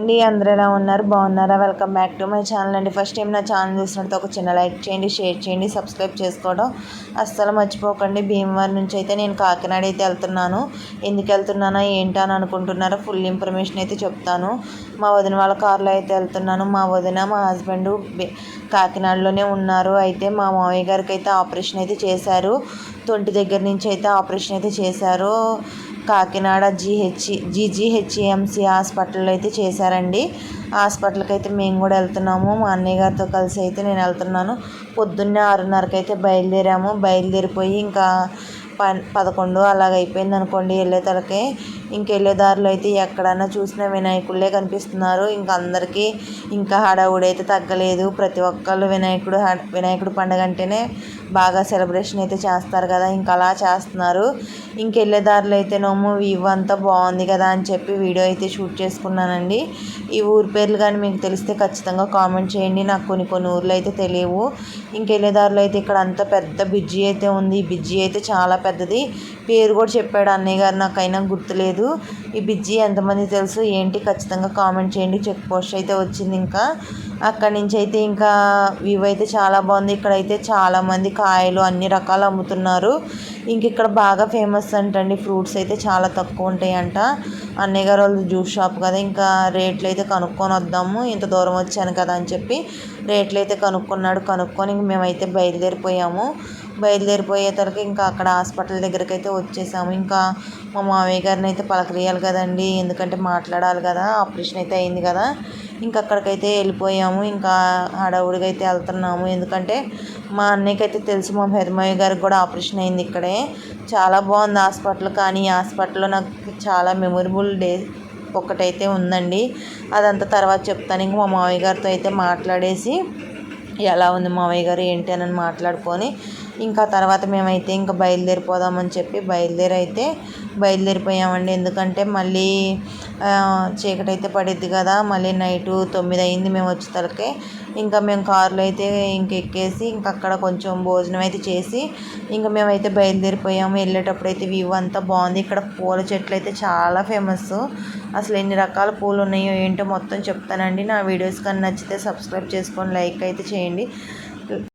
అండి అందరూ ఎలా ఉన్నారు? బాగున్నారా? Welcome back to my channel అండి. ఫస్ట్ టైం నా ఛానల్ చూసినట్టు ఒక చిన్న లైక్ చేయండి షేర్ చేయండి సబ్స్క్రైబ్ చేసుకోవడం అస్సలు మర్చిపోకండి. భీమవరం నుంచి అయితే నేను కాకినాడ అయితే వెళ్తున్నాను. ఎందుకు వెళ్తున్నానా ఏంటా అని అనుకుంటున్నారా? ఫుల్ ఇన్ఫర్మేషన్ అయితే చెప్తాను. మా వదిన వాళ్ళ కార్లో అయితే వెళ్తున్నాను. మా వదిన మా హస్బెండ్ కాకినాడలోనే ఉన్నారు. అయితే మా మామయ్య గారికి అయితే ఆపరేషన్ అయితే చేశారు. తొంటి దగ్గర నుంచి అయితే ఆపరేషన్ అయితే చేశారు. కాకినాడ జీహెచ్ జీజీహెచ్ఎంసి హాస్పిటల్లో అయితే చేశారండి. హాస్పిటల్కి అయితే మేము కూడా వెళ్తున్నాము. మా అన్నయ్య గారితో కలిసి అయితే నేను వెళ్తున్నాను. పొద్దున్నే ఆరున్నరకి అయితే బయలుదేరాము. బయలుదేరిపోయి ఇంకా ప పదకొండు అలాగైపోయింది అనుకోండి వెళ్ళే ఇంకెళ్ళే దారిలో అయితే ఎక్కడన్నా చూసిన వినాయకుళ్ళే కనిపిస్తున్నారు. ఇంకా అందరికీ ఇంకా హడావుడి అయితే తగ్గలేదు. ప్రతి ఒక్కళ్ళు వినాయకుడు వినాయకుడు పండుగ అంటేనే బాగా సెలబ్రేషన్ అయితే చేస్తారు కదా. ఇంకా అలా చేస్తున్నారు. ఇంకెళ్ళే దారిలో అయితేనేమో వ్యూ అంతా బాగుంది కదా అని చెప్పి వీడియో అయితే షూట్ చేసుకున్నానండి. ఈ ఊరి పేర్లు కానీ మీకు తెలిస్తే ఖచ్చితంగా కామెంట్ చేయండి. నాకు కొన్ని కొన్ని ఊర్లు అయితే తెలియవు. ఇంకెళ్ళే దారిలో అయితే ఇక్కడ అంత పెద్ద బ్రిడ్జి అయితే ఉంది. ఈ బ్రిడ్జి అయితే చాలా పెద్దది. పేరు కూడా చెప్పాడు అన్నయ్య గారు. నాకైనా గుర్తులేదు. ఈ బ్రిడ్జి ఎంతమంది తెలుసు ఏంటి? ఖచ్చితంగా కామెంట్ చేయండి. చెక్ పోస్ట్ అయితే వచ్చింది ఇంకా. అక్కడి నుంచి అయితే ఇంకా వ్యూ అయితే చాలా బాగుంది. ఇక్కడైతే చాలామంది కాయలు అన్ని రకాలు అమ్ముతున్నారు. ఇంక ఇక్కడ బాగా ఫేమస్ అంటండి ఫ్రూట్స్ అయితే చాలా తక్కువ ఉంటాయి అంట అన్నయ్య గారు వాళ్ళు జ్యూస్ షాప్ కదా ఇంకా రేట్లు అయితే కనుక్కొని వద్దాము ఇంత దూరం వచ్చాను కదా అని చెప్పి రేట్లు అయితే కనుక్కున్నాడు కనుక్కొని ఇంక మేమైతే బయలుదేరిపోయాము. బయలుదేరిపోయేసరికి ఇంకా అక్కడ హాస్పిటల్ దగ్గరికి అయితే వచ్చేసాము. ఇంకా మా మామయ్య గారిని అయితే పలకరియాలి కదండి ఎందుకంటే మాట్లాడాలి కదా ఆపరేషన్ అయితే అయింది కదా. ఇంకా అక్కడికైతే వెళ్ళిపోయాము. ఇంకా హడావుడిగా అయితే వెళ్తున్నాము. ఎందుకంటే మా అన్నయ్యకి అయితే తెలుసు మా పెదమయ్య గారికి కూడా ఆపరేషన్ అయింది ఇక్కడే. చాలా బాగుంది హాస్పిటల్ కానీ ఈ హాస్పిటల్లో నాకు చాలా మెమొరబుల్ డే ఒకటైతే ఉందండి. అదంతా తర్వాత చెప్తాను. ఇంక మా మామయ్య గారితో అయితే మాట్లాడేసి ఎలా ఉంది మావయ్య గారు ఏంటి అని మాట్లాడుకొని ఇంకా తర్వాత మేమైతే ఇంకా బయలుదేరిపోదామని చెప్పి బయలుదేరి అయితే బయలుదేరిపోయామండి. ఎందుకంటే మళ్ళీ చీకటి అయితే పడిద్ది కదా మళ్ళీ నైటు తొమ్మిది అయింది మేము వచ్చేసరికి ఇంకా మేము కారులో అయితే ఇంక ఎక్కేసి ఇంక అక్కడ కొంచెం భోజనం అయితే చేసి ఇంకా మేమైతే బయలుదేరిపోయాము. వెళ్ళేటప్పుడు అయితే వ్యూ అంతా బాగుంది. ఇక్కడ పూల చెట్లు అయితే చాలా ఫేమస్ అసలు ఎన్ని రకాల పూలు ఉన్నాయో ఏంటో మొత్తం చెప్తానండి. నా వీడియోస్ కానీ నచ్చితే సబ్స్క్రైబ్ చేసుకొని లైక్ అయితే చేయండి.